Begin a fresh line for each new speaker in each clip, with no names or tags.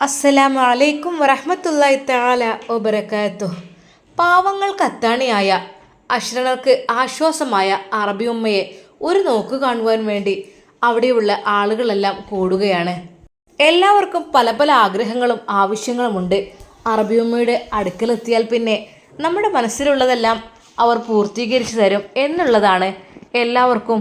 അസ്സലാമു അലൈക്കും വറഹ്മത്തുള്ളാഹി തആല വബറകാതുഹു. പാവങ്ങൾക്ക് അത്താണിയായ അശ്രണർക്ക് ആശ്വാസമായ അറബി ഉമ്മയെ ഒരു നോക്ക് കാണുവാൻ വേണ്ടി അവിടെയുള്ള ആളുകളെല്ലാം കൂടുകയാണ്. എല്ലാവർക്കും പല പല ആഗ്രഹങ്ങളും ആവശ്യങ്ങളുമുണ്ട് അറബി ഉമ്മയുടെ അടുക്കലെത്തിയാൽ പിന്നെ നമ്മുടെ മനസ്സിലുള്ളതെല്ലാം അവർ പൂർത്തീകരിച്ചു തരും എന്നുള്ളതാണ് എല്ലാവർക്കും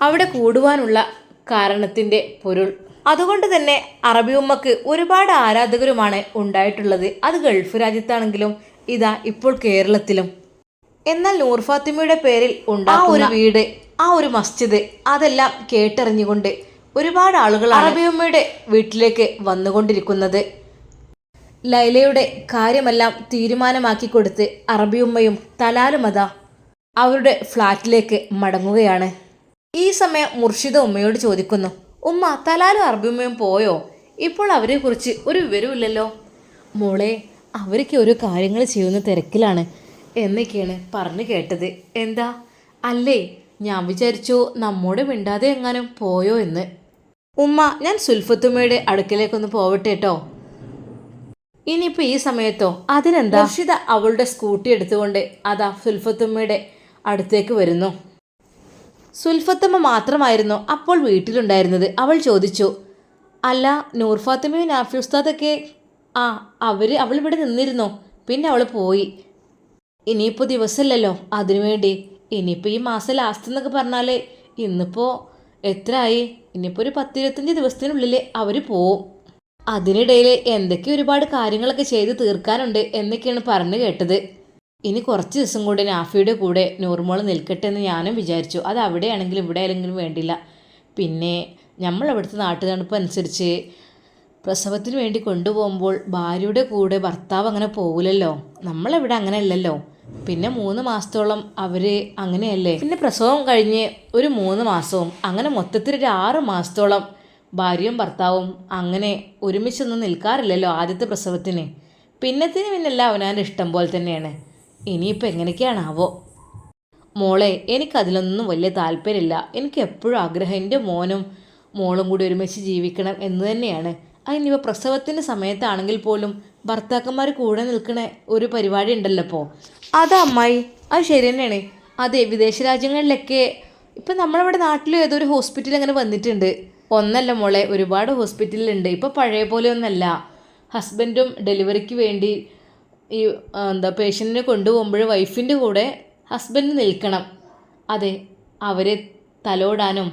അവിടെ കൂടുവാനുള്ള കാരണത്തിന്റെ പൊരുൾ. അതുകൊണ്ട് തന്നെ അറബി ഉമ്മക്ക് ഒരുപാട് ആരാധകരുമാണ് ഉണ്ടായിട്ടുള്ളത്. അത് ഗൾഫ് രാജ്യത്താണെങ്കിലും ഇതാ ഇപ്പോൾ കേരളത്തിലും. എന്നാൽ നൂർ ഫാത്തിമയുടെ പേരിൽ ഉണ്ടാ ഒരു വീട് ആ ഒരു മസ്ജിദ് അതെല്ലാം കേട്ടറിഞ്ഞുകൊണ്ട് ഒരുപാട് ആളുകൾ അറബിയമ്മയുടെ വീട്ടിലേക്ക് വന്നുകൊണ്ടിരിക്കുന്നത്. ലൈലയുടെ കാര്യമെല്ലാം തീരുമാനമാക്കി കൊടുത്ത് അറബിയുമ്മയും തലാലുമത അവരുടെ ഫ്ലാറ്റിലേക്ക് മടങ്ങുകയാണ്. ഈ സമയം മുർഷിദ ഉമ്മയോട് ചോദിക്കുന്നു ഉമ്മ തലാലും അറബിയുമ്മയും പോയോ? ഇപ്പോൾ അവരെക്കുറിച്ച് ഒരു വിവരമില്ലല്ലോ മോളെ അവരൊക്കെ ഓരോ കാര്യങ്ങൾ ചെയ്യുന്ന തിരക്കിലാണ്. എന്നൊക്കെയാണ് പറഞ്ഞു കേട്ടത്. എന്താ? അല്ലേ ഞാൻ വിചാരിച്ചു നമ്മോട് മിണ്ടാതെ എങ്ങാനും പോയോ എന്ന്. ഉമ്മ ഞാൻ സുൽഫത്തുമ്മയുടെ അടുക്കലേക്കൊന്ന് പോവട്ടെ കേട്ടോ ഇനിയിപ്പോൾ ഈ സമയത്തോ? അതിനെന്താ? ഹർഷിത അവളുടെ സ്കൂട്ടി എടുത്തുകൊണ്ട് അതാ സുൽഫത്തുമ്മയുടെ അടുത്തേക്ക് വരുന്നു. സുൽഫത്തമ്മ മാത്രമായിരുന്നു അപ്പോൾ വീട്ടിലുണ്ടായിരുന്നത്. അവൾ ചോദിച്ചു അല്ല നൂർ ഫാത്തിമയും നാഫി ഉസ്താദൊക്കെ ആ അവർ അവൾ ഇവിടെ നിന്നിരുന്നു. പിന്നെ അവൾ പോയി. ഇനിയിപ്പോൾ ദിവസമല്ലല്ലോ അതിനുവേണ്ടി ഇനിയിപ്പോൾ ഈ മാസം ലാസ്റ്റ് എന്നൊക്കെ പറഞ്ഞാൽ ഇന്നിപ്പോൾ എത്ര ആയി ഇനിയിപ്പോൾ ഒരു പത്തിരുപത്തഞ്ച് ദിവസത്തിനുള്ളിൽ അവർ പോവും. അതിനിടയിൽ എന്തൊക്കെ ഒരുപാട് കാര്യങ്ങളൊക്കെ ചെയ്ത് തീർക്കാനുണ്ട് എന്നൊക്കെയാണ് പറഞ്ഞു കേട്ടത്. ഇനി കുറച്ച് ദിവസം കൂടി നാഫിയുടെ കൂടെ നൂർമോൾ നിൽക്കട്ടെ എന്ന് ഞാനും വിചാരിച്ചു. അത് അവിടെയാണെങ്കിലും ഇവിടെ ആണെങ്കിലും വേണ്ടില്ല. പിന്നെ നമ്മൾ അവിടുത്തെ നാട്ടുതണുപ്പ് അനുസരിച്ച് പ്രസവത്തിന് വേണ്ടി കൊണ്ടുപോകുമ്പോൾ ഭാര്യയുടെ കൂടെ ഭർത്താവ് അങ്ങനെ പോകില്ലല്ലോ നമ്മളിവിടെ അങ്ങനെ അല്ലല്ലോ പിന്നെ മൂന്ന് മാസത്തോളം അവർ അങ്ങനെയല്ലേ? പിന്നെ പ്രസവം കഴിഞ്ഞ് ഒരു മൂന്ന് മാസവും അങ്ങനെ മൊത്തത്തിൽ ഒരു ആറ് മാസത്തോളം ഭാര്യയും ഭർത്താവും അങ്ങനെ ഒരുമിച്ചൊന്നും നിൽക്കാറില്ലല്ലോ ആദ്യത്തെ പ്രസവത്തിന്. പിന്നത്തിന് പിന്നെല്ലാം അവനാന്റെ ഇഷ്ടം പോലെ തന്നെയാണ്. ഇനിയിപ്പോൾ എങ്ങനെയൊക്കെയാണാവോ? മോളെ എനിക്കതിലൊന്നും വലിയ താല്പര്യമില്ല. എനിക്ക് എപ്പോഴും ആഗ്രഹം എന്റെ മോനും മോളും കൂടി ഒരുമിച്ച് ജീവിക്കണം എന്ന് തന്നെയാണ്. അതിനിപ്പോൾ പ്രസവത്തിന്റെ സമയത്താണെങ്കിൽ പോലും ഭർത്താക്കന്മാർ കൂടെ നിൽക്കുന്ന ഒരു പരിപാടി ഉണ്ടല്ലോ ഇപ്പോൾ അതാ അമ്മായി അത് ശരി തന്നെയാണ്. അതെ വിദേശ രാജ്യങ്ങളിലൊക്കെ ഇപ്പം നമ്മളിവിടെ നാട്ടിൽ ഏതൊരു ഹോസ്പിറ്റൽ അങ്ങനെ വന്നിട്ടുണ്ട്. ഒന്നല്ല മോളെ ഒരുപാട് ഹോസ്പിറ്റലുണ്ട് ഇപ്പോൾ പഴയ പോലെ ഒന്നല്ല. ഹസ്ബൻഡും ഡെലിവറിക്ക് വേണ്ടി ഈ എന്താ പേഷ്യന്റിനെ കൊണ്ടുപോകുമ്പോൾ വൈഫിന്റെ കൂടെ ഹസ്ബൻഡ് നിൽക്കണം. അതെ അവരെ തലോടാനും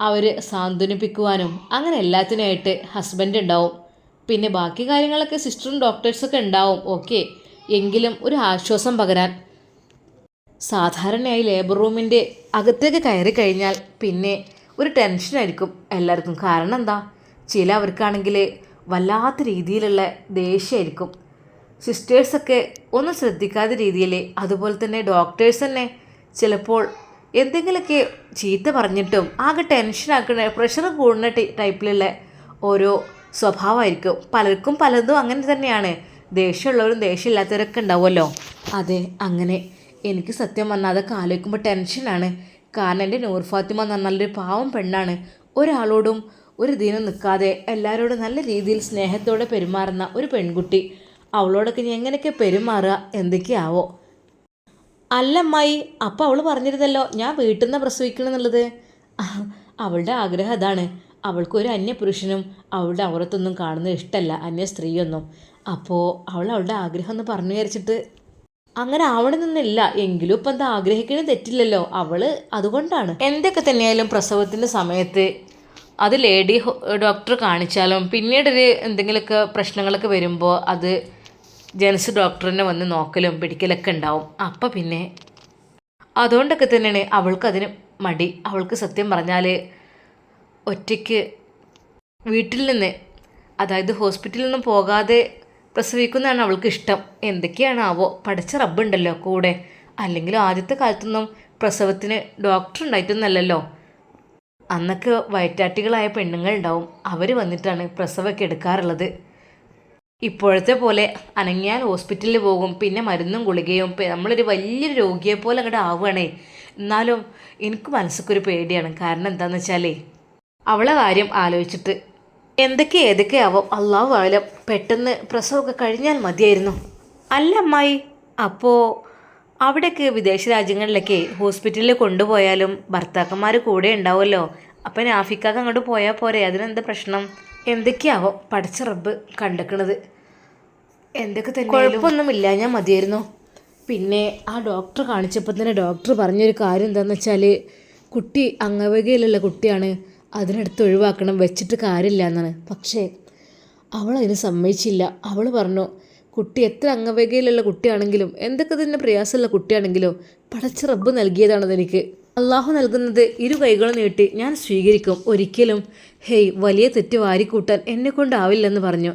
അവരെ സാന്ത്വനിപ്പിക്കുവാനും അങ്ങനെ എല്ലാത്തിനായിട്ട് ഹസ്ബൻഡ് ഉണ്ടാവും. പിന്നെ ബാക്കി കാര്യങ്ങളൊക്കെ സിസ്റ്ററും ഡോക്ടേഴ്സൊക്കെ ഉണ്ടാവും ഓക്കെ. എങ്കിലും ഒരു ആശ്വാസം പകരാൻ. സാധാരണയായി ലേബർ റൂമിന്റെ അകത്തേക്ക് കയറി കഴിഞ്ഞാൽ പിന്നെ ഒരു ടെൻഷനായിരിക്കും എല്ലാവർക്കും. കാരണം എന്താ? ചില അവർക്കാണെങ്കിൽ വല്ലാത്ത രീതിയിലുള്ള ദേഷ്യമായിരിക്കും സിസ്റ്റേഴ്സൊക്കെ ഒന്നും ശ്രദ്ധിക്കാത്ത രീതിയിൽ അതുപോലെ തന്നെ ഡോക്ടേഴ്സ് തന്നെ ചിലപ്പോൾ എന്തെങ്കിലുമൊക്കെ ചീത്ത പറഞ്ഞിട്ടും ആകെ ടെൻഷനാക്കുന്ന പ്രഷർ കൂടുന്ന ടൈപ്പിലുള്ള ഓരോ സ്വഭാവമായിരിക്കും. പലർക്കും പലതും അങ്ങനെ തന്നെയാണ്. ദേഷ്യമുള്ളവരും ദേഷ്യമില്ലാത്തവരൊക്കെ ഉണ്ടാവുമല്ലോ. അതെ അങ്ങനെ. എനിക്ക് സത്യം പറഞ്ഞാൽ അതൊക്കെ ആലോചിക്കുമ്പോൾ ടെൻഷനാണ് കാരണം എന്റെ നൂർ ഫാത്തിമ എന്ന് പറഞ്ഞാൽ ഒരു പാവം പെണ്ണാണ്. ഒരാളോടും ഒരു ദിനം നിൽക്കാതെ എല്ലാവരോടും നല്ല രീതിയിൽ സ്നേഹത്തോടെ പെരുമാറുന്ന ഒരു പെൺകുട്ടി. അവളോടൊക്കെ ഞാൻ എങ്ങനെയൊക്കെ പെരുമാറുക എന്തൊക്കെയാവോ. അല്ലമ്മായി അപ്പം അവൾ പറഞ്ഞിരുന്നല്ലോ ഞാൻ വീട്ടിൽ നിന്ന് പ്രസവിക്കണം എന്നുള്ളത്. അവളുടെ ആഗ്രഹം അതാണ്. അവൾക്കൊരു അന്യപുരുഷനും അവളുടെ അവറത്തൊന്നും കാണുന്നത് ഇഷ്ടമല്ല അന്യ സ്ത്രീയൊന്നും. അപ്പോൾ അവൾ അവളുടെ ആഗ്രഹം എന്ന് പറഞ്ഞു വിചാരിച്ചിട്ട് അങ്ങനെ ആവണമെന്നില്ല എങ്കിലും ഇപ്പം എന്താ ആഗ്രഹിക്കുന്നത് തെറ്റില്ലല്ലോ. അവൾ അതുകൊണ്ടാണ്. എന്തൊക്കെ തന്നെയായാലും പ്രസവത്തിന്റെ സമയത്ത് അത് ലേഡി ഡോക്ടർ കാണിച്ചാലും പിന്നീടൊരു എന്തെങ്കിലുമൊക്കെ പ്രശ്നങ്ങളൊക്കെ വരുമ്പോൾ അത് ജെൻസ് ഡോക്ടറിനെ വന്ന് നോക്കലും പിടിക്കലൊക്കെ ഉണ്ടാവും. അപ്പം പിന്നെ അതുകൊണ്ടൊക്കെ തന്നെയാണ് അവൾക്ക് അതിന് മടി. അവൾക്ക് സത്യം പറഞ്ഞാൽ ഒറ്റയ്ക്ക് വീട്ടിൽ നിന്ന് അതായത് ഹോസ്പിറ്റലിൽ നിന്നും പോകാതെ പ്രസവിക്കുന്നതാണ് അവൾക്ക് ഇഷ്ടം. എന്തൊക്കെയാണാവോ പഠിച്ച റബ്ബുണ്ടല്ലോ കൂടെ. അല്ലെങ്കിൽ ആദ്യത്തെ കാലത്തൊന്നും പ്രസവത്തിന് ഡോക്ടർ ഉണ്ടായിട്ടൊന്നല്ലല്ലോ അന്നൊക്കെ വയറ്റാട്ടികളായ പെണ്ണുങ്ങളുണ്ടാവും. അവർ വന്നിട്ടാണ് പ്രസവമൊക്കെ എടുക്കാറുള്ളത്. ഇപ്പോഴത്തെ പോലെ അനങ്ങിയാൽ ഹോസ്പിറ്റലിൽ പോകും പിന്നെ മരുന്നും ഗുളികയും നമ്മളൊരു വലിയൊരു രോഗിയെ പോലെ അങ്ങോട്ട് ആവുകയാണേ. എന്നാലും എനിക്ക് മനസ്സൊക്കെ പേടിയാണ്. കാരണം എന്താണെന്ന് വെച്ചാലേ അവളെ കാര്യം ആലോചിച്ചിട്ട് എന്തൊക്കെ ഏതൊക്കെയാവും അള്ളാഹു ആയാലും പെട്ടെന്ന് പ്രസവമൊക്കെ കഴിഞ്ഞാൽ മതിയായിരുന്നു. അല്ല അമ്മായി അപ്പോൾ അവിടെയൊക്കെ വിദേശ രാജ്യങ്ങളിലൊക്കെ ഹോസ്പിറ്റലിൽ കൊണ്ടുപോയാലും ഭർത്താക്കന്മാർ കൂടെ ഉണ്ടാവുമല്ലോ. അപ്പം നാഫിക്കാക്ക് അങ്ങോട്ട് പോയാൽ പോരെ അതിനെന്താ പ്രശ്നം? എന്തൊക്കെയാവോ പഠിച്ച റബ്ബ് കണ്ടെക്കണത്. എന്തൊക്കെ തന്നെ കുഴപ്പമൊന്നുമില്ല ഞാൻ മതിയായിരുന്നു. പിന്നെ ആ ഡോക്ടർ കാണിച്ചപ്പോൾ തന്നെ ഡോക്ടർ പറഞ്ഞൊരു കാര്യം എന്താണെന്ന് വെച്ചാൽ കുട്ടി അംഗവകയിലുള്ള കുട്ടിയാണ്. അതിനടുത്ത് ഒഴിവാക്കണം വെച്ചിട്ട് കാര്യമില്ല എന്നാണ് പക്ഷേ അവൾ അതിന് സമ്മതിച്ചില്ല. അവൾ പറഞ്ഞു കുട്ടി എത്ര അംഗവകയിലുള്ള കുട്ടിയാണെങ്കിലും എന്തൊക്കെ തന്നെ പ്രയാസമുള്ള കുട്ടിയാണെങ്കിലും പടച്ച റബ്ബ് നൽകിയതാണത് എനിക്ക് അള്ളാഹു നൽകുന്നത് ഇരു കൈകളും നീട്ടി ഞാൻ സ്വീകരിക്കും ഒരിക്കലും. ഹേയ് വലിയ തെറ്റ് വാരിക്കൂട്ടാൻ എന്നെ കൊണ്ടാവില്ലെന്ന് പറഞ്ഞു.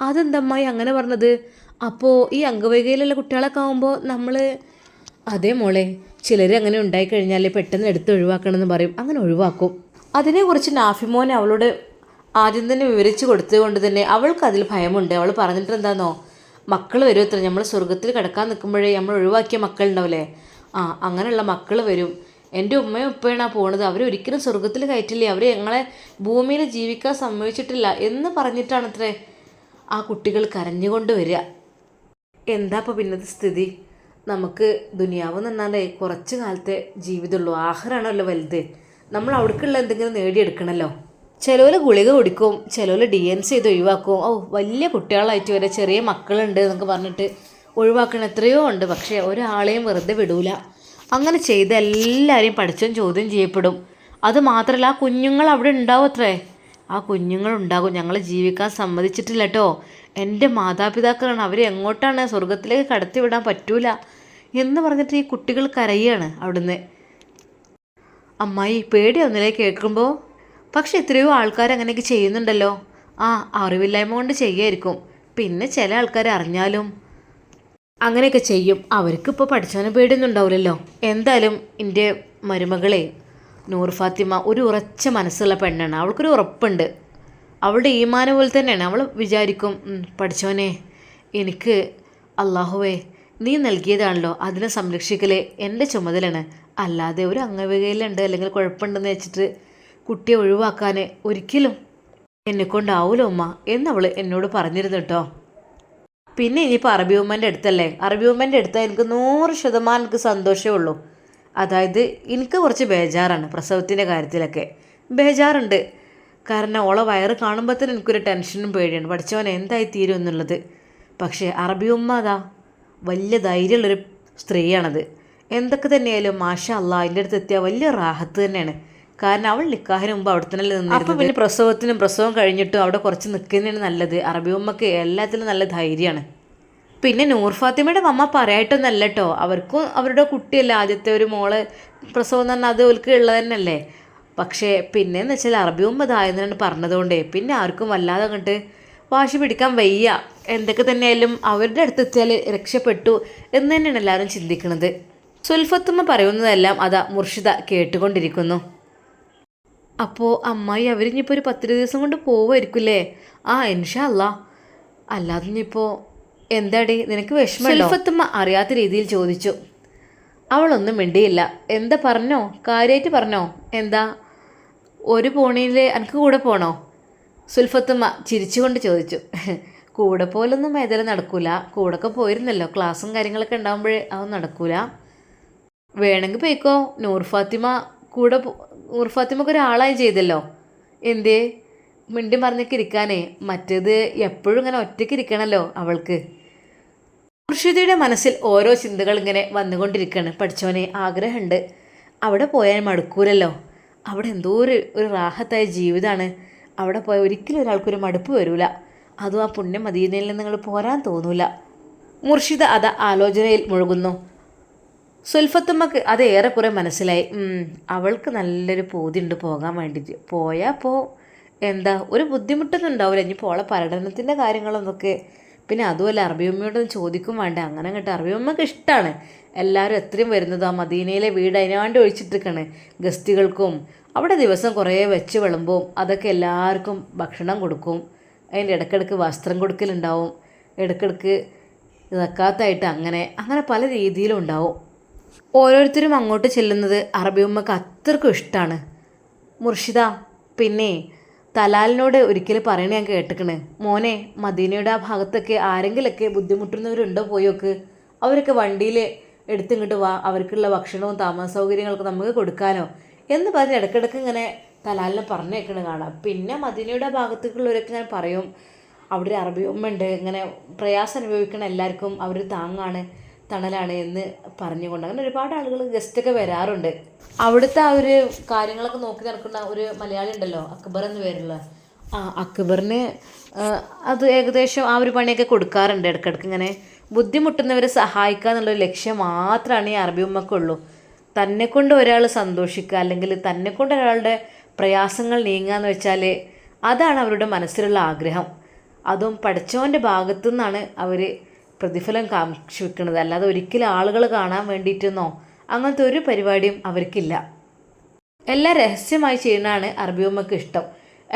അതെന്തമ്മായി അങ്ങനെ പറഞ്ഞത്? അപ്പോൾ ഈ അംഗവൈകയിലുള്ള കുട്ടികളൊക്കെ ആകുമ്പോൾ നമ്മൾ അതേ മോളെ ചിലർ അങ്ങനെ ഉണ്ടായിക്കഴിഞ്ഞാൽ പെട്ടെന്ന് എടുത്ത് ഒഴിവാക്കണമെന്ന് പറയും. അങ്ങനെ ഒഴിവാക്കും. അതിനെക്കുറിച്ച് നാഫിമോൻ അവളോട് ആദ്യം തന്നെ വിവരിച്ചു കൊടുത്തതുകൊണ്ട് തന്നെ അവൾക്ക് അതിൽ ഭയമുണ്ട്. അവൾ പറഞ്ഞിട്ട് എന്താണെന്നോ മക്കൾ വരും ഇത്ര നമ്മൾ സ്വർഗത്തിൽ കിടക്കാൻ നിൽക്കുമ്പോഴേ നമ്മൾ ഒഴിവാക്കിയ മക്കളുണ്ടാവില്ലേ? ആ അങ്ങനെയുള്ള മക്കൾ വരും. എന്റെ ഉമ്മയും ഉപ്പയാണ് പോണത്. അവരൊരിക്കലും സ്വർഗത്തിൽ കയറ്റില്ലേ. അവർ ഞങ്ങളെ ഭൂമിയിൽ ജീവിക്കാൻ സമ്മതിച്ചിട്ടില്ല എന്ന് പറഞ്ഞിട്ടാണത്രേ ആ കുട്ടികൾ കരഞ്ഞുകൊണ്ട് വരിക. എന്താ ഇപ്പോൾ പിന്നത്തെ സ്ഥിതി? നമുക്ക് ദുനിയാവ് നിന്നാലേ കുറച്ച് കാലത്തെ ജീവിതമുള്ളൂ. ആഹാരമാണല്ലോ വലുത്. നമ്മൾ അവിടേക്കുള്ള എന്തെങ്കിലും നേടിയെടുക്കണമല്ലോ ചിലവർ ഗുളിക കുടിക്കും ചിലവർ ഡി എൻ സി ചെയ്ത് ഒഴിവാക്കും. ഓ വലിയ കുട്ടികളായിട്ട് വരെ ചെറിയ മക്കളുണ്ട് എന്നൊക്കെ പറഞ്ഞിട്ട് ഒഴിവാക്കണ എത്രയോ ഉണ്ട്. പക്ഷേ ഒരാളെയും വെറുതെ വിടൂല. അങ്ങനെ ചെയ്ത് എല്ലാവരെയും പഠിച്ചും ചോദ്യം ചെയ്യപ്പെടും. അത് മാത്രമല്ല ആ കുഞ്ഞുങ്ങൾ അവിടെ ഉണ്ടാവും അത്രേ. ആ കുഞ്ഞുങ്ങൾ ഉണ്ടാകും. ഞങ്ങൾ ജീവിക്കാൻ സമ്മതിച്ചിട്ടില്ല കേട്ടോ എന്റെ മാതാപിതാക്കളാണ്. അവരെ എങ്ങോട്ടാണ്? സ്വർഗത്തിലേക്ക് കടത്തിവിടാൻ പറ്റൂല എന്ന് പറഞ്ഞിട്ട് ഈ കുട്ടികൾ കരയാണ് അവിടുന്ന്. അമ്മായി പേടിയൊന്നില്ലേ കേൾക്കുമ്പോൾ പക്ഷെ എത്രയോ ആൾക്കാർ അങ്ങനെയൊക്കെ ചെയ്യുന്നുണ്ടല്ലോ. ആ അറിവില്ലായ്മ കൊണ്ട് ചെയ്യായിരിക്കും. പിന്നെ ചില ആൾക്കാർ അറിഞ്ഞാലും അങ്ങനെയൊക്കെ ചെയ്യും. അവർക്ക് ഇപ്പോൾ പഠിച്ചവനെ പേടിയൊന്നും ഉണ്ടാവില്ലല്ലോ എന്തായാലും എന്റെ മരുമകളെ നൂർ ഫാത്തിമ ഒരു ഉറച്ച മനസ്സുള്ള പെണ്ണാണ്. അവൾക്കൊരു ഉറപ്പുണ്ട്. അവളുടെ ഈമാന പോലെ തന്നെയാണ്. അവൾ വിചാരിക്കും "ഉം, പഠിച്ചവനെ എനിക്ക് അള്ളാഹുവേ നീ നൽകിയതാണല്ലോ. അതിനെ സംരക്ഷിക്കലേ എന്റെ ചുമതലയാണ്. അല്ലാതെ ഒരു അംഗവികയിലുണ്ട് അല്ലെങ്കിൽ കുഴപ്പമുണ്ടെന്ന് വെച്ചിട്ട് കുട്ടിയെ ഒഴിവാക്കാൻ ഒരിക്കലും എന്നെക്കൊണ്ടാവൂലോ ഉമ്മ എന്നവൾ എന്നോട് പറഞ്ഞിരുന്നു കേട്ടോ. പിന്നെ ഇനിയിപ്പോൾ അറബി ഉമ്മന്റെ അടുത്തല്ലേ? അറബി ഉമ്മന്റെ അടുത്താൽ എനിക്ക് നൂറ് ശതമാനം എനിക്ക് സന്തോഷമേ ഉള്ളൂ. അതായത് എനിക്ക് കുറച്ച് ബേജാറാണ് പ്രസവത്തിന്റെ കാര്യത്തിലൊക്കെ. ബേജാറുണ്ട്. കാരണം ഓളെ വയറ് കാണുമ്പോൾ തന്നെ എനിക്കൊരു ടെൻഷനും പേടിയാണ്. പഠിച്ചവൻ എന്തായി തീരും എന്നുള്ളത്. പക്ഷേ അറബി ഉമ്മ അതാ വലിയ ധൈര്യമുള്ളൊരു സ്ത്രീയാണത്. എന്തൊക്കെ തന്നെയായാലും മാഷ അല്ല അതിന്റെ അടുത്ത് എത്തിയാൽ വലിയ റാഹത്ത് തന്നെയാണ്. കാരണം അവൾ നിക്കാഹിന് മുമ്പ് അവിടെ തന്നെ നിന്നിരുന്നു പിന്നെ പ്രസവത്തിനും പ്രസവം കഴിഞ്ഞിട്ടും അവിടെ കുറച്ച് നിൽക്കുന്നതിന് നല്ലത്. അറബി ഉമ്മക്ക് എല്ലാത്തിലും നല്ല ധൈര്യമാണ്. പിന്നെ നൂർ ഫാത്തിമയുടെ മമ്മ പറയായിട്ടൊന്നല്ല കേട്ടോ അവർക്കും അവരുടെ കുട്ടിയല്ല ആദ്യത്തെ ഒരു മോൾ പ്രസവം എന്ന് പറഞ്ഞാൽ അത് അവർക്ക് ഉള്ളത് തന്നെയല്ലേ. പക്ഷേ പിന്നെന്ന് വെച്ചാൽ അറബി ഉമ്മ ഇതായെന്നാണ് പറഞ്ഞതുകൊണ്ടേ പിന്നെ ആർക്കും വല്ലാതെ അങ്ങോട്ട് വാശി പിടിക്കാൻ വയ്യ. എന്തൊക്കെ തന്നെയായാലും അവരുടെ അടുത്തെത്തിയാൽ രക്ഷപ്പെട്ടു എന്ന് തന്നെയാണ് എല്ലാവരും ചിന്തിക്കുന്നത്. സുൽഫത്തുമ്മ പറയുന്നതെല്ലാം അതാ മുർഷിദ കേട്ടുകൊണ്ടിരിക്കുന്നു. അപ്പോൾ അമ്മായി അവരിഞ്ഞിപ്പോൾ ഒരു പത്ത് ദിവസം കൊണ്ട് പോവുമായിരിക്കില്ലേ ആ ഇൻഷാ അല്ലാ അല്ലാതെ ഇനിയിപ്പോൾ എന്താടി? നിനക്ക് വിഷമം സുൽഫത്തുമ്മ അറിയാത്ത രീതിയിൽ ചോദിച്ചു. അവളൊന്നും മിണ്ടിയില്ല. എന്താ പറഞ്ഞോ? കാര്യമായിട്ട് പറഞ്ഞോ? എന്താ? ഒരു പോണിയിൽ എനിക്ക് കൂടെ പോണോ? സുൽഫത്തുമ്മ ചിരിച്ചുകൊണ്ട് ചോദിച്ചു. കൂടെ പോലൊന്നും ഏതായാലും നടക്കൂല. കൂടൊക്കെ പോയിരുന്നല്ലോ. ക്ലാസ്സും കാര്യങ്ങളൊക്കെ ഉണ്ടാകുമ്പോഴേ അതൊന്നും നടക്കൂല. വേണമെങ്കിൽ പോയിക്കോ. നൂർ ഫാത്തിമ കൂടെ ഉർഫാത്തിമൊക്കെ ഫാത്തിമക്ക് ഒരാളായി ചെയ്തല്ലോ. എന്തേ? മിണ്ടി മറിഞ്ഞൊക്കെ ഇരിക്കാനേ. മറ്റേത് എപ്പോഴും ഇങ്ങനെ ഒറ്റയ്ക്ക് ഇരിക്കണമല്ലോ അവൾക്ക്. മുർഷിദയുടെ മനസ്സിൽ ഓരോ ചിന്തകൾ ഇങ്ങനെ വന്നുകൊണ്ടിരിക്കുകയാണ് പഠിച്ചവനെ ആഗ്രഹമുണ്ട്. അവിടെ പോയാൽ മടുക്കൂലല്ലോ. അവിടെ എന്തോ ഒരു ഒരു റാഹത്തായ ജീവിതമാണ് അവിടെ പോയാൽ ഒരിക്കലും ഒരാൾക്കൊരു മടുപ്പ് വരില്ല അതും ആ പുണ്യ മദീനയിൽ നിന്ന് നിങ്ങൾ പോരാൻ തോന്നൂല. മുർഷിദ അത് ആലോചനയിൽ മുഴുകുന്നു. സുൽഫത്തുമ്മക്ക് അത് ഏറെക്കുറെ മനസ്സിലായി. അവൾക്ക് നല്ലൊരു പൂതിയുണ്ട് പോകാൻ വേണ്ടിയിട്ട് പോയാൽ പോ. എന്താ ഒരു ബുദ്ധിമുട്ടൊന്നും ഉണ്ടാവില്ല ഇനി പോളെ പഠനത്തിന്റെ കാര്യങ്ങളൊന്നൊക്കെ. പിന്നെ അതുമല്ല അറബിയമ്മയോടൊന്ന് ചോദിക്കും വേണ്ട. അങ്ങനെ അങ്ങോട്ട് അറബിയമ്മക്ക് ഇഷ്ടമാണ് എല്ലാവരും എത്രയും വരുന്നത് ആ മദീനയിലെ വീട് അതിനാണ്ട് ഒഴിച്ചിട്ടിരിക്കണ്. ഗസ്റ്റുകൾക്കും അവിടെ ദിവസം കുറേ വെച്ച് വിളമ്പും അതൊക്കെ എല്ലാവർക്കും ഭക്ഷണം കൊടുക്കും. അതിന്റെ ഇടയ്ക്കിടയ്ക്ക് വസ്ത്രം കൊടുക്കലുണ്ടാവും. ഇടയ്ക്കിടയ്ക്ക് ഇതക്കാത്തായിട്ട് അങ്ങനെ അങ്ങനെ പല രീതിയിലും ഉണ്ടാവും. ഓരോരുത്തരും അങ്ങോട്ട് ചെല്ലുന്നത് അറബി ഉമ്മക്ക് അത്രക്കും ഇഷ്ടമാണ് മുർഷിദ പിന്നെ തലാലിനോട് ഒരിക്കൽ പറയണ ഞാൻ കേട്ടിക്കണ്. മോനെ മദീനയുടെ ആ ഭാഗത്തൊക്കെ ആരെങ്കിലൊക്കെ ബുദ്ധിമുട്ടുന്നവരുണ്ടോ പോയോക്ക്? അവരൊക്കെ വണ്ടിയിൽ എടുത്തിങ്ങോട്ട് വാ അവർക്കുള്ള ഭക്ഷണവും താമസ സൗകര്യങ്ങളൊക്കെ നമുക്ക് കൊടുക്കാനോ? എന്ന് പറഞ്ഞ് ഇടയ്ക്കിടയ്ക്ക് ഇങ്ങനെ തലാലിനെ പറഞ്ഞേക്കണ കാണാം. പിന്നെ മദീനയുടെ ഭാഗത്തേക്കുള്ളവരൊക്കെ ഞാൻ പറയും അവിടെ ഒരു ഉമ്മ ഉണ്ട് ഇങ്ങനെ പ്രയാസം അനുഭവിക്കണ എല്ലാവർക്കും അവർ താങ്ങാണ്. തണലാണ് എന്ന് പറഞ്ഞുകൊണ്ട് അങ്ങനെ ഒരുപാട് ആളുകൾ ഗസ്റ്റൊക്കെ വരാറുണ്ട്. അവിടുത്തെ ആ ഒരു കാര്യങ്ങളൊക്കെ നോക്കി നടക്കുന്ന ഒരു മലയാളി ഉണ്ടല്ലോ അക്ബർ എന്ന് പേരുള്ള. ആ അക്ബറിന് അത് ഏകദേശം ആ ഒരു പണിയൊക്കെ കൊടുക്കാറുണ്ട് ഇടയ്ക്കിടയ്ക്ക് ഇങ്ങനെ. ബുദ്ധിമുട്ടുന്നവരെ സഹായിക്കുക എന്നുള്ളൊരു ലക്ഷ്യം മാത്രമാണ് ഈ അറബി ഉമ്മക്കുള്ളൂ തന്നെ കൊണ്ട് ഒരാൾ സന്തോഷിക്കുക അല്ലെങ്കിൽ തന്നെ കൊണ്ട് ഒരാളുടെ പ്രയാസങ്ങൾ നീങ്ങുക എന്ന് വെച്ചാൽ അതാണ് അവരുടെ മനസ്സിലുള്ള ആഗ്രഹം. അതും പഠിച്ചവന്റെ ഭാഗത്തു നിന്നാണ് അവർ പ്രതിഫലം കാക്ഷിക്കുന്നത് അല്ലാതെ ഒരിക്കലും ആളുകൾ കാണാൻ വേണ്ടിയിട്ടെന്നോ അങ്ങനത്തെ ഒരു പരിപാടിയും അവർക്കില്ല. എല്ലാം രഹസ്യമായി ചെയ്യുന്നതാണ് അറബിയമ്മക്ക് ഇഷ്ടം.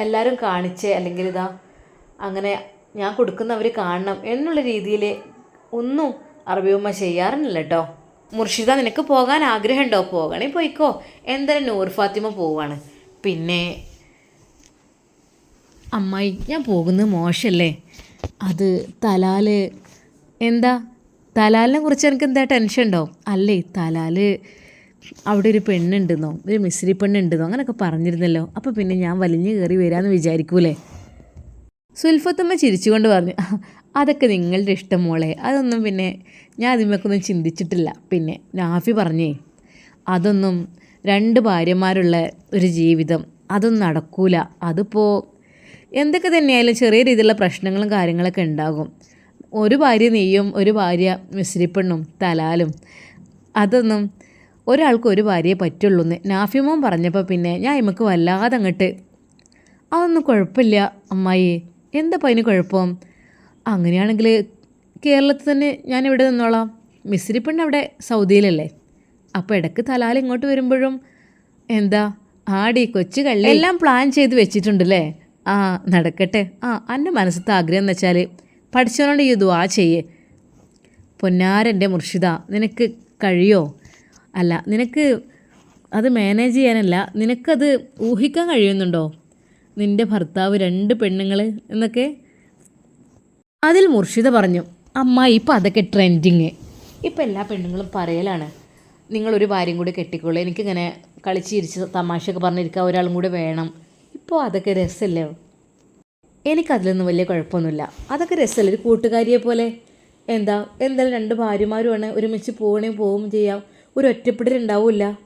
എല്ലാവരും കാണിച്ച് അല്ലെങ്കിൽ ഇതാ അങ്ങനെ ഞാൻ കൊടുക്കുന്നവർ കാണണം എന്നുള്ള രീതിയിൽ ഒന്നും അറബിയമ്മ ചെയ്യാറില്ല കേട്ടോ മുർഷിദ നിനക്ക് പോകാൻ ആഗ്രഹമുണ്ടോ? പോകണേ പോയിക്കോ. എന്തായാലും നൂർ ഫാത്തിമ പോവാണ്. പിന്നെ അമ്മായി ഞാൻ പോകുന്നത് മോശമല്ലേ അത് തലാൽ എന്താ? തലാലിനെ കുറിച്ച് എനിക്ക് എന്താ ടെൻഷൻ ഉണ്ടോ അല്ലേ തലാൽ അവിടെ ഒരു പെണ്ണുണ്ടെന്നോ? ഒരു മിസ്രി പെണ്ണുണ്ടെന്നോ? അങ്ങനെയൊക്കെ പറഞ്ഞിരുന്നല്ലോ. അപ്പോൾ പിന്നെ ഞാൻ വലിഞ്ഞു കയറി വരാമെന്ന് വിചാരിക്കൂലേ? സുൽഫത്തമ്മ ചിരിച്ചുകൊണ്ട് പറഞ്ഞു അതൊക്കെ നിങ്ങളുടെ ഇഷ്ടം മോളെ. അതൊന്നും പിന്നെ ഞാൻ അതിമൊക്കൊന്നും ചിന്തിച്ചിട്ടില്ല. പിന്നെ നാഫി പറഞ്ഞേ അതൊന്നും രണ്ട് ഭാര്യമാരുള്ള ഒരു ജീവിതം. അതൊന്നും നടക്കൂല. അതിപ്പോൾ എന്തൊക്കെ തന്നെയായാലും ചെറിയ രീതിയിലുള്ള പ്രശ്നങ്ങളും കാര്യങ്ങളൊക്കെ ഉണ്ടാകും. ഒരു ഭാര്യ നെയ്യും ഒരു ഭാര്യ മിശ്രിപ്പെണ്ണും തലാലും. അതൊന്നും ഒരാൾക്ക് ഒരു ഭാര്യയെ പറ്റുള്ളൂ എന്ന് നാഫിമോൻ പറഞ്ഞപ്പോൾ പിന്നെ ഞാൻ ഇമക്ക് വല്ലാതെ അങ്ങോട്ട് അതൊന്നും കുഴപ്പമില്ല അമ്മായി എന്താ അതിന് കുഴപ്പം? അങ്ങനെയാണെങ്കിൽ കേരളത്തിൽ തന്നെ ഞാൻ ഇവിടെ നിന്നോളാം? മിസ്രി പെണ്ണ് അവിടെ സൗദിയിലല്ലേ? അപ്പോൾ ഇടയ്ക്ക് തലാൽ ഇങ്ങോട്ട് വരുമ്പോഴും എന്താ ആടി കൊച്ചു കള്ളി. എല്ലാം പ്ലാൻ ചെയ്ത് വെച്ചിട്ടുണ്ടല്ലേ ആ നടക്കട്ടെ. ആ എന്റെ മനസ്സത്തെ ആഗ്രഹം എന്ന് വെച്ചാൽ പഠിച്ചവനോട് ഈ ദുവാ ചെയ്യേ. പൊന്നാരന്റെ മുർഷിദ നിനക്ക് കഴിയോ? അല്ല നിനക്ക് അത് മാനേജ് ചെയ്യാനല്ല നിനക്കത് ഊഹിക്കാൻ കഴിയുന്നുണ്ടോ? നിന്റെ ഭർത്താവ് രണ്ട് പെണ്ണുങ്ങൾ എന്നൊക്കെ? അതിൽ മുർഷിദ പറഞ്ഞു അമ്മ ഇപ്പം അതൊക്കെ ട്രെൻഡിങ്. ഇപ്പം എല്ലാ പെണ്ണുങ്ങളും പറയലാണ് നിങ്ങളൊരു ഭാര്യയും കൂടി കെട്ടിക്കോളൂ എനിക്കിങ്ങനെ കളിച്ചിരിച്ച് തമാശയൊക്കെ പറഞ്ഞിരിക്കുക ഒരാളും കൂടെ വേണം. ഇപ്പോൾ അതൊക്കെ രസമല്ലേ എനിക്കതിലൊന്നും വലിയ കുഴപ്പമൊന്നുമില്ല. അതൊക്കെ രസമല്ല? ഒരു കൂട്ടുകാരിയെ പോലെ. എന്താ? എന്തായാലും രണ്ട് ഭാര്യമാരുമാണ് ഒരുമിച്ച് പോകണമെങ്കിൽ പോവും ചെയ്യാം. ഒരു ഒറ്റപ്പെടൽ ഉണ്ടാവില്ല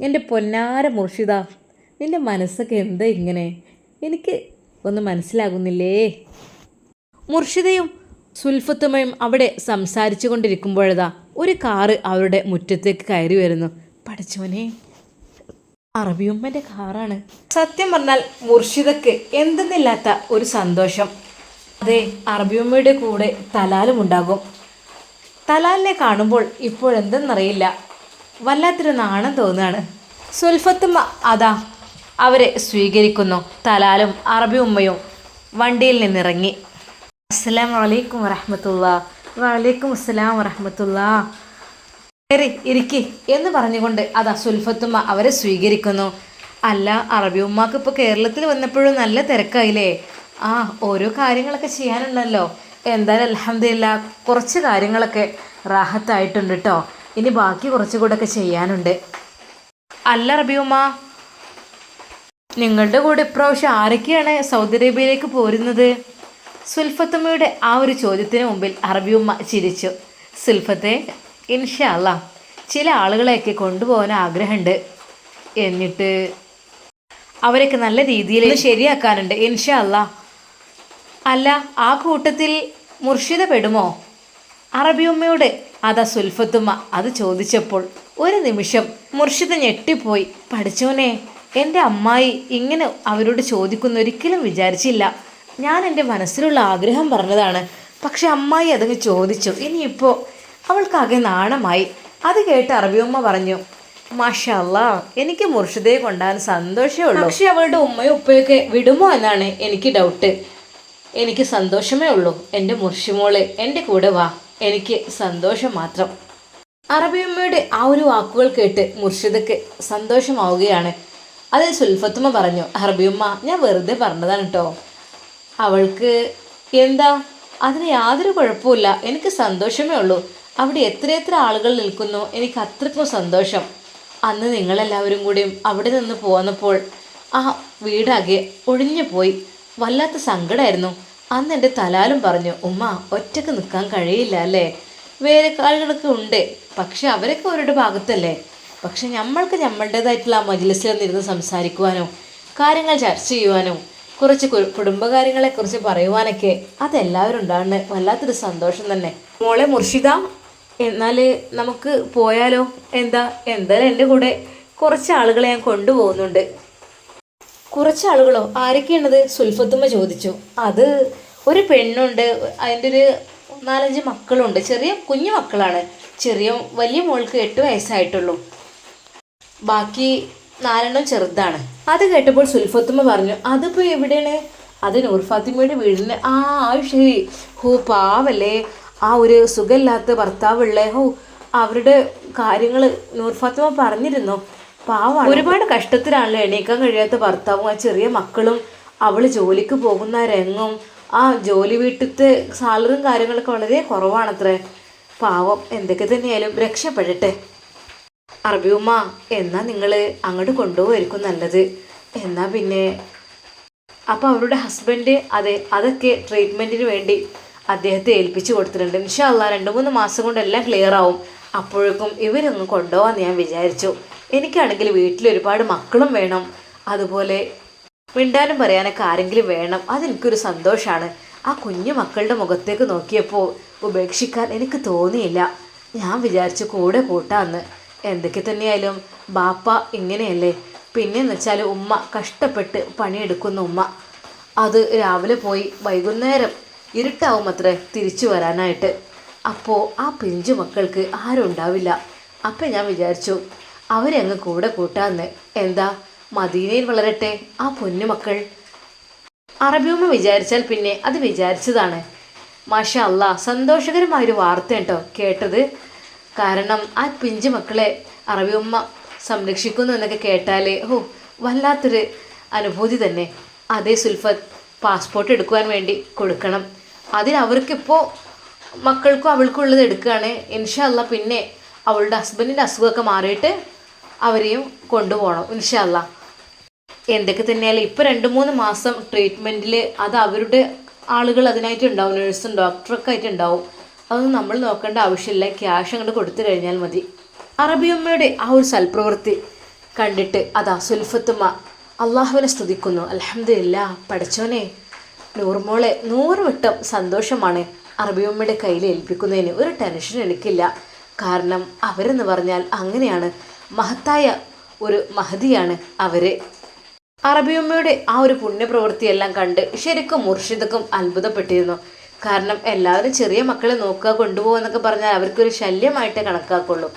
എന്റെ പൊന്നാര മുർഷിദ നിന്റെ മനസ്സൊക്കെ എന്താ ഇങ്ങനെ? എനിക്ക് ഒന്നും മനസ്സിലാകുന്നില്ലേ? മുർഷിദയും സുൽഫത്തുമയും അവിടെ സംസാരിച്ചു കൊണ്ടിരിക്കുമ്പോഴതാ ഒരു കാറ് അവരുടെ മുറ്റത്തേക്ക് കയറി വരുന്നു. പഠിച്ചോനെ അറബിയമ്മന്റെ കാറാണ്. സത്യം പറഞ്ഞാൽ മുർഷിദക്ക് എന്തെന്നില്ലാത്ത ഒരു സന്തോഷം. അതെ അറബിയുമ്മയുടെ കൂടെ തലാലും ഉണ്ടാകും. തലാലിനെ കാണുമ്പോൾ ഇപ്പോൾ എന്തെന്നറിയില്ല. വല്ലാത്തൊരു നാണം തോന്നുകയാണ്. സുൽഫത്തുമ്മ അതാ അവരെ സ്വീകരിക്കുന്നു. തലാലും അറബി ഉമ്മയും വണ്ടിയിൽ നിന്നിറങ്ങി. അസ്സലാം വലൈക്കും വറഹമത്തുള്ള. വലൈക്കും അസ്സലാം വറഹമത്തുള്ള. കയറി ഇരിക്കി എന്ന് പറഞ്ഞുകൊണ്ട് അതാ സുൽഫത്തുമ്മ അവരെ സ്വീകരിക്കുന്നു. അല്ല അറബി ഉമ്മാക്ക് ഇപ്പോൾ കേരളത്തിൽ വന്നപ്പോഴും നല്ല തിരക്കായില്ലേ? ആ ഓരോ കാര്യങ്ങളൊക്കെ ചെയ്യാനുണ്ടല്ലോ. എന്തായാലും അലഹമില്ല കുറച്ച് കാര്യങ്ങളൊക്കെ റാഹത്തായിട്ടുണ്ട് കേട്ടോ ഇനി ബാക്കി കുറച്ചുകൂടെ ഒക്കെ ചെയ്യാനുണ്ട്. അല്ല അറബി ഉമ്മ നിങ്ങളുടെ കൂടെ ഇപ്രാവശ്യം ആരൊക്കെയാണ് സൗദി അറേബ്യയിലേക്ക് പോരുന്നത്? സുൽഫത്തമ്മയുടെ ആ ഒരു ചോദ്യത്തിന് മുമ്പിൽ ഉമ്മ ചിരിച്ചു. സുൽഫത്തെ ഇൻഷാല്ല ചില ആളുകളെയൊക്കെ കൊണ്ടുപോകാൻ ആഗ്രഹമുണ്ട്. എന്നിട്ട് അവരൊക്കെ നല്ല രീതിയിൽ ശരിയാക്കാനുണ്ട്. ഇൻഷല്ല അല്ല ആ കൂട്ടത്തിൽ മുർഷിദ പെടുമോ? അറബിയമ്മയോട് അതാ സുൽഫത്തുമ്മ അത് ചോദിച്ചപ്പോൾ ഒരു നിമിഷം മുർഷിദ ഞെട്ടിപ്പോയി. പഠിച്ചോനെ എന്റെ അമ്മായി ഇങ്ങനെ അവരോട് ചോദിക്കുന്ന ഒരിക്കലും വിചാരിച്ചില്ല. ഞാൻ എന്റെ മനസ്സിലുള്ള ആഗ്രഹം പറഞ്ഞതാണ്. പക്ഷെ അമ്മായി അതങ്ങ് ചോദിച്ചു. ഇനിയിപ്പോൾ അവൾക്കാകെ നാണമായി. അത് കേട്ട് അറബിയമ്മ പറഞ്ഞു മാഷല്ല എനിക്ക് മുർഷിദയെ കൊണ്ടാൻ സന്തോഷമേ ഉള്ളൂ. പക്ഷെ അവളുടെ ഉമ്മയും ഉപ്പയൊക്കെ വിടുമോ എന്നാണ് എനിക്ക് ഡൗട്ട് എനിക്ക് സന്തോഷമേ ഉള്ളൂ. എന്റെ മുർഷിമോൾ എന്റെ കൂടെ വാ. എനിക്ക് സന്തോഷം മാത്രം. അറബിയമ്മയുടെ ആ ഒരു വാക്കുകൾ കേട്ട് മുർഷിദക്ക് സന്തോഷമാവുകയാണ്. അതിൽ സുൽഫത്തുമ്മ പറഞ്ഞു അറബിയമ്മ ഞാൻ വെറുതെ പറഞ്ഞതാണ് കേട്ടോ അവൾക്ക് എന്താ? അതിന് യാതൊരു കുഴപ്പമില്ല എനിക്ക് സന്തോഷമേ ഉള്ളൂ. അവിടെ എത്രയെത്ര ആളുകൾ നിൽക്കുന്നു? എനിക്ക് അത്രയ്ക്കും സന്തോഷം. അന്ന് നിങ്ങളെല്ലാവരും കൂടിയും അവിടെ നിന്ന് പോന്നപ്പോൾ ആ വീടാകെ ഒഴിഞ്ഞു പോയി വല്ലാത്ത സങ്കടമായിരുന്നു അന്ന് എന്റെ തലാലും പറഞ്ഞു ഉമ്മ ഒറ്റയ്ക്ക് നിൽക്കാൻ കഴിയില്ല അല്ലേ? വേറെ ആളുകളൊക്കെ ഉണ്ട്. പക്ഷെ അവരൊക്കെ അവരുടെ ഭാഗത്തല്ലേ? പക്ഷെ നമ്മൾക്ക് നമ്മളുടേതായിട്ടുള്ള മജ്ലിസിൽ നിന്നിരുന്ന് സംസാരിക്കുവാനോ കാര്യങ്ങൾ ചർച്ച ചെയ്യുവാനോ കുറച്ച് കുടുംബകാര്യങ്ങളെക്കുറിച്ച് പറയുവാനൊക്കെ അതെല്ലാവരും ഉണ്ടാകുന്ന വല്ലാത്തൊരു സന്തോഷം തന്നെ. മോളെ മുർഷിദ എന്നാൽ നമുക്ക് പോയാലോ? എന്താ? എന്തായാലും എന്റെ കൂടെ കുറച്ച് ആളുകളെ ഞാൻ കൊണ്ടുപോകുന്നുണ്ട്. കുറച്ച് ആളുകളോ ആരൊക്കെയാണത്? സുൽഫത്തുമ്മ ചോദിച്ചു. അത് ഒരു പെണ്ണുണ്ട്. അതിന്റെ ഒരു നാലഞ്ച് മക്കളുണ്ട്. ചെറിയ കുഞ്ഞു മക്കളാണ്. ചെറിയ വലിയ മോൾക്ക് എട്ട് വയസ്സായിട്ടുള്ളൂ. ബാക്കി നാലെണ്ണം ചെറുതാണ്. അത് കേട്ടപ്പോൾ സുൽഫത്തുമ്മ പറഞ്ഞു അതിപ്പോൾ എവിടെയാണ്? അത് നൂർ ഫാത്തിമയുടെ വീടിന്. ആ ആ ശരി. ഹോ പാവല്ലേ. ആ ഒരു സുഖമില്ലാത്ത ഭർത്താവുള്ളേ ഹോ അവരുടെ കാര്യങ്ങൾ നൂർ ഫാത്തിമ പറഞ്ഞിരുന്നു. പാവമാണ് ഒരുപാട് കഷ്ടത്തിലാണല്ലോ എണീക്കാൻ കഴിയാത്ത ഭർത്താവും ആ ചെറിയ മക്കളും അവൾ ജോലിക്ക് പോകുന്ന രംഗും ആ ജോലി വീട്ടിലത്തെ സാലറിയും കാര്യങ്ങളൊക്കെ വളരെ കുറവാണത്രേ. പാവം എന്തൊക്കെ തന്നെയായാലും രക്ഷപ്പെടട്ടെ. അറബിയുമ്മ എന്നാ നിങ്ങൾ അങ്ങോട്ട് കൊണ്ടുപോയിരിക്കും നല്ലത്. എന്നാ പിന്നെ അപ്പോൾ അവരുടെ ഹസ്ബൻഡ് അതെ അതൊക്കെ ട്രീറ്റ്മെന്റിന് വേണ്ടി അദ്ദേഹത്തെ ഏൽപ്പിച്ചു കൊടുത്തിട്ടുണ്ട്. ഇൻഷാല്ല രണ്ട് മൂന്ന് മാസം കൊണ്ടെല്ലാം ക്ലിയർ ആവും. അപ്പോഴേക്കും ഇവരൊന്ന് കൊണ്ടുപോകാമെന്ന് ഞാൻ വിചാരിച്ചു. എനിക്കാണെങ്കിൽ വീട്ടിൽ ഒരുപാട് മക്കളും വേണം. അതുപോലെ മിണ്ടാനും പറയാനൊക്കെ ആരെങ്കിലും വേണം. അതെനിക്കൊരു സന്തോഷമാണ് ആ കുഞ്ഞു മക്കളുടെ മുഖത്തേക്ക് നോക്കിയപ്പോൾ ഉപേക്ഷിക്കാൻ എനിക്ക് തോന്നിയില്ല. ഞാൻ വിചാരിച്ചു കൂടെ കൂട്ടാന്ന്. എന്തൊക്കെ തന്നെയായാലും ബാപ്പ ഇങ്ങനെയല്ലേ? പിന്നെയെന്ന് വെച്ചാൽ ഉമ്മ കഷ്ടപ്പെട്ട് പണിയെടുക്കുന്ന ഉമ്മ. അത് രാവിലെ പോയി വൈകുന്നേരം ഇരുട്ടാവും അത്രേ തിരിച്ചു വരാനായിട്ട്. അപ്പോൾ ആ പിഞ്ചു മക്കൾക്ക് ആരും ഉണ്ടാവില്ല അപ്പം ഞാൻ വിചാരിച്ചു അവരെ അങ്ങ് കൂടെ കൂട്ടാന്ന്. എന്താ? മദീനയിൽ വളരട്ടെ ആ പൊന്നുമക്കൾ അറബിയുമ്മ വിചാരിച്ചാൽ പിന്നെ അത് വിചാരിച്ചതാണ്. മാഷ അല്ല സന്തോഷകരമായൊരു വാർത്ത കേട്ടോ കേട്ടത്. കാരണം ആ പിഞ്ചു മക്കളെ അറബിയുമ്മ സംരക്ഷിക്കുന്നു എന്നൊക്കെ കേട്ടാൽ ഓ വല്ലാത്തൊരു അനുഭൂതി തന്നെ. അതേ സുൽഫത്ത് പാസ്പോർട്ട് എടുക്കുവാൻ വേണ്ടി കൊടുക്കണം. അതിന് അവർക്കിപ്പോൾ മക്കൾക്കും അവൾക്കും ഉള്ളത് എടുക്കുകയാണ്. ഇൻഷല്ല പിന്നെ അവളുടെ ഹസ്ബൻഡിന്റെ അസുഖമൊക്കെ മാറിയിട്ട് അവരെയും കൊണ്ടുപോകണം ഇൻഷല്ല എന്തൊക്കെ തന്നെയാലും ഇപ്പോൾ രണ്ട് മൂന്ന് മാസം ട്രീറ്റ്മെന്റിൽ അത് അവരുടെ ആളുകൾ അതിനായിട്ട് ഉണ്ടാവും നഴ്സും ഡോക്ടറൊക്കെ ആയിട്ട് ഉണ്ടാവും. അതൊന്നും നമ്മൾ നോക്കേണ്ട ആവശ്യമില്ല. ക്യാഷ് അങ്ങോട്ട് കൊടുത്തു കഴിഞ്ഞാൽ മതി. അറബിയമ്മയുടെ ആ ഒരു സൽപ്രവൃത്തി കണ്ടിട്ട് അതാ സുൽഫത്തുമ്മ അള്ളാഹുവിനെ സ്തുതിക്കുന്നു. അലഹമില്ല പഠിച്ചോനെ. നൂറുമോളെ നൂറ് വട്ടം സന്തോഷമാണ് അറബിയമ്മയുടെ കയ്യിൽ ഏൽപ്പിക്കുന്നതിന്. ഒരു ടെൻഷൻ എനിക്കില്ല. കാരണം അവരെന്ന് പറഞ്ഞാൽ അങ്ങനെയാണ്. മഹത്തായ ഒരു മഹതിയാണ് അവർ. അറബിയമ്മയുടെ ആ ഒരു പുണ്യപ്രവൃത്തിയെല്ലാം കണ്ട് ശരിക്കും മുർഷിദക്കും അത്ഭുതപ്പെട്ടിരുന്നു. കാരണം എല്ലാവരും ചെറിയ മക്കളെ നോക്കുക കൊണ്ടുപോകുമെന്നൊക്കെ പറഞ്ഞാൽ അവർക്കൊരു ശല്യമായിട്ടേ കണക്കാക്കുള്ളൂ.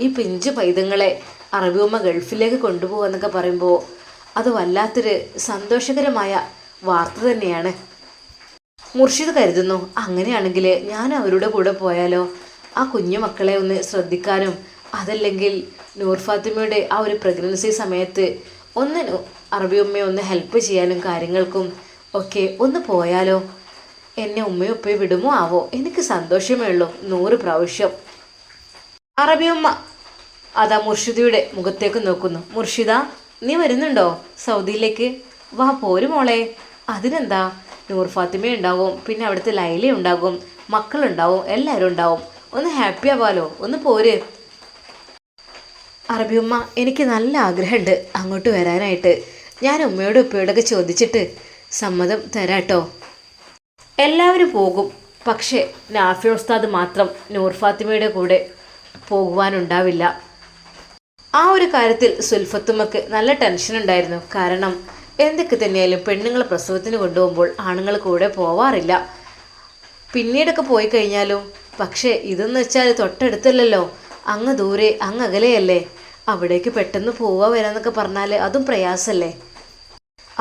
ഈ പിഞ്ചു പൈതങ്ങളെ അറബിയമ്മ ഗൾഫിലേക്ക് കൊണ്ടുപോകുക എന്നൊക്കെ പറയുമ്പോൾ അത് വല്ലാത്തൊരു സന്തോഷകരമായ വാർത്ത തന്നെയാണ്. മുർഷിദ് കരുതുന്നു അങ്ങനെയാണെങ്കിൽ ഞാൻ അവരുടെ കൂടെ പോയാലോ? ആ കുഞ്ഞു മക്കളെ ഒന്ന് ശ്രദ്ധിക്കാനും അതല്ലെങ്കിൽ നൂർ ഫാത്തിമയുടെ ആ ഒരു പ്രഗ്നൻസി സമയത്ത് ഒന്ന് അറബി ഉമ്മയെ ഒന്ന് ഹെൽപ്പ് ചെയ്യാനും കാര്യങ്ങൾക്കും ഒക്കെ ഒന്ന് പോയാലോ? എന്നെ ഉമ്മയും ഉപ്പയും വിടുമോ ആവോ? എനിക്ക് സന്തോഷമേ ഉള്ളൂ നൂറ് പ്രാവശ്യം. അറബിയമ്മ അതാ മുർഷിദയുടെ മുഖത്തേക്ക് നോക്കുന്നു. മുർഷിദ നീ വരുന്നുണ്ടോ സൗദിയിലേക്ക്? വാ പോര് മോളെ. അതിനെന്താ? നൂർ ഫാത്തിമ ഉണ്ടാവും പിന്നെ അവിടുത്തെ ലൈല ഉണ്ടാകും മക്കളുണ്ടാവും എല്ലാവരും ഉണ്ടാവും. ഒന്ന് ഹാപ്പി ആവാലോ? ഒന്ന് പോര്. അറബി ഉമ്മ എനിക്ക് നല്ല ആഗ്രഹമുണ്ട് അങ്ങോട്ട് വരാനായിട്ട്. ഞാൻ ഉമ്മയോടും ഉപ്പയോടൊക്കെ ചോദിച്ചിട്ട് സമ്മതം തരാട്ടോ. എല്ലാവരും പോകും പക്ഷേ നാഫി ഉസ്താദ് മാത്രം നൂർ ഫാത്തിമയുടെ കൂടെ പോകുവാനുണ്ടാവില്ല. ആ ഒരു കാര്യത്തിൽ സുൽഫത്തുമ്മക്ക് നല്ല ടെൻഷൻ ഉണ്ടായിരുന്നു. കാരണം എന്തൊക്കെ തന്നെയായാലും പെണ്ണുങ്ങൾ പ്രസവത്തിന് കൊണ്ടുപോകുമ്പോൾ ആണുങ്ങൾ കൂടെ പോവാറില്ല. പിന്നീടൊക്കെ പോയി കഴിഞ്ഞാലും പക്ഷേ ഇതെന്ന് വെച്ചാൽ തൊട്ടടുത്തല്ലല്ലോ. അങ്ങ് ദൂരെ അങ്ങ് അകലെയല്ലേ. അവിടേക്ക് പെട്ടെന്ന് പോവാ വരാന്നൊക്കെ പറഞ്ഞാൽ അതും പ്രയാസമല്ലേ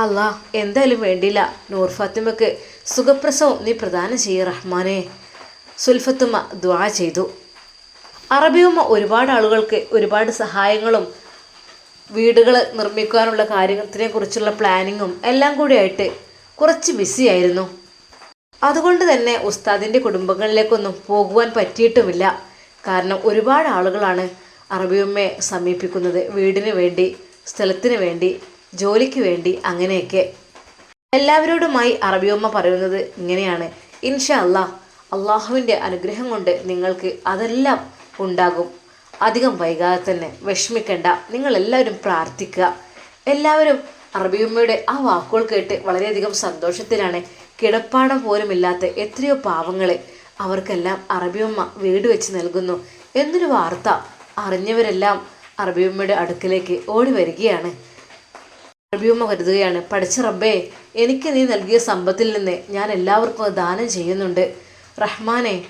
അല്ല എന്തായാലും വേണ്ടില്ല. നൂർ ഫാത്തിമക്ക് സുഖപ്രസവം നീ പ്രദാനം ചെയ്യ റഹ്മാനെ. സുൽഫത്തുമ്മ ദ്വാ ചെയ്തു. അറബിയുമ്മ ഒരുപാട് ആളുകൾക്ക് ഒരുപാട് സഹായങ്ങളും വീടുകൾ നിർമ്മിക്കാനുള്ള കാര്യത്തിനെ കുറിച്ചുള്ള പ്ലാനിങ്ങും എല്ലാം കൂടിയായിട്ട് കുറച്ച് ബിസി ആയിരുന്നു. അതുകൊണ്ട് തന്നെ ഉസ്താദിന്റെ കുടുംബങ്ങളിലേക്കൊന്നും പോകുവാൻ പറ്റിയിട്ടുമില്ല. കാരണം ഒരുപാട് ആളുകളാണ് അറബിയമ്മയെ സമീപിക്കുന്നത്. വീടിന് വേണ്ടി സ്ഥലത്തിന് വേണ്ടി ജോലിക്ക് വേണ്ടി അങ്ങനെയൊക്കെ. എല്ലാവരോടുമായി അറബിയമ്മ പറയുന്നത് ഇങ്ങനെയാണ്. ഇൻഷാ അല്ലാ അള്ളാഹുവിന്റെ അനുഗ്രഹം കൊണ്ട് നിങ്ങൾക്ക് അതെല്ലാം ഉണ്ടാകും. അധികം വൈകാതെ തന്നെ വിഷമിക്കേണ്ട. നിങ്ങളെല്ലാവരും പ്രാർത്ഥിക്കുക. എല്ലാവരും അറബിയമ്മയുടെ ആ വാക്കുകൾ കേട്ട് വളരെയധികം സന്തോഷത്തിലാണ്. കിടപ്പാടം പോലുമില്ലാത്ത എത്രയോ പാവങ്ങളെ അവർക്കെല്ലാം അറബിയമ്മ വീട് വെച്ച് നൽകുന്നു എന്നൊരു വാർത്ത അറിഞ്ഞവരെല്ലാം അറബിയമ്മയുടെ അടുക്കിലേക്ക് ഓടി വരികയാണ്. അറബിയമ്മ കരുതുകയാണ് പഠിച്ച റബ്ബേ എനിക്ക് നീ നൽകിയ സമ്പത്തിൽ നിന്ന് ഞാൻ എല്ലാവർക്കും ദാനം ചെയ്യുന്നുണ്ട്. റഹ്മാനെ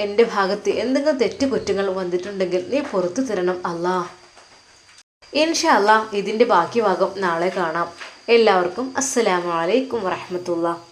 എന്റെ ഭാഗത്ത് എന്തെങ്കിലും തെറ്റ് കുറ്റങ്ങൾ വന്നിട്ടുണ്ടെങ്കിൽ നീ പുറത്തു തരണം അല്ലാ. ഇൻഷാ അല്ലാ ഇതിന്റെ ബാക്കി ഭാഗം നാളെ കാണാം. എല്ലാവർക്കും അസ്സലാമു അലൈക്കും വറഹ്മത്തുള്ളാഹി